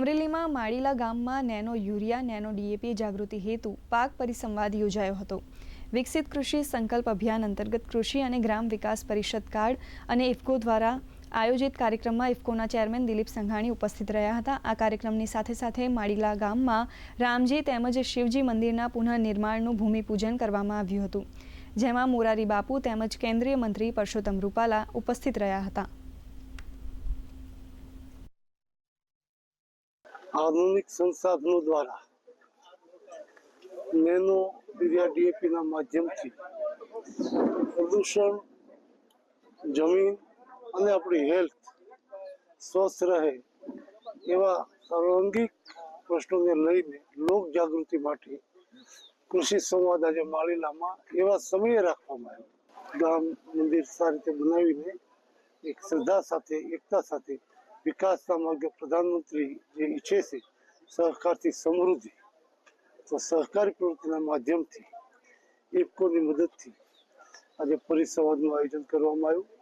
અમરેલીમાં માળીલા ગામમાં nano urea, nano DAP જાગૃતિ હેતુ પાક પરિસંવાદ યોજાયો હતો. વિકસિત કૃષિ સંકલ્પ અભિયાન અંતર્ગત કૃષિ અને ગ્રામ વિકાસ પરિષદ કાર્ડ અને ઇફકો દ્વારા આયોજિત કાર્યક્રમમાં ઇફકોના ચેરમેન દિલીપ સંઘાણી ઉપસ્થિત રહ્યા હતા. આ કાર્યક્રમની સાથે સાથે માળીલા ગામમાં રામજી તેમજ શિવજી મંદિરના પુનઃનિર્માણનું ભૂમિપૂજન કરવામાં આવ્યું હતું. જેમાં મોરારી બાપુ તેમજ કેન્દ્રીય મંત્રી પરસોત્તમ રૂપાલા ઉપસ્થિત રહ્યા હતા. આધુનિક સંસાધનો દ્વારા નેનો યુરિયા ડીએપીના માધ્યમથી પ્રદૂષણ, જમીન અને આપણી હેલ્થ સ્વસ્થ રહે એવા સર્વાંગિક પ્રશ્નોને લઈને લોક જાગૃતિ માટે કૃષિ સંવાદ આજે માળીલામાં એવા સમયે રાખવામાં આવ્યો. ગામ, મંદિર સારી રીતે બનાવીને એક શ્રદ્ધા સાથે, એકતા સાથે વિકાસના માર્ગે પ્રધાનમંત્રી જે ઈચ્છે છે સહકારથી સમૃદ્ધિ તો સહકારી પ્રવૃત્તિના માધ્યમથી ઇફકોની મદદથી આજે પરિસંવાદનું આયોજન કરવામાં આવ્યું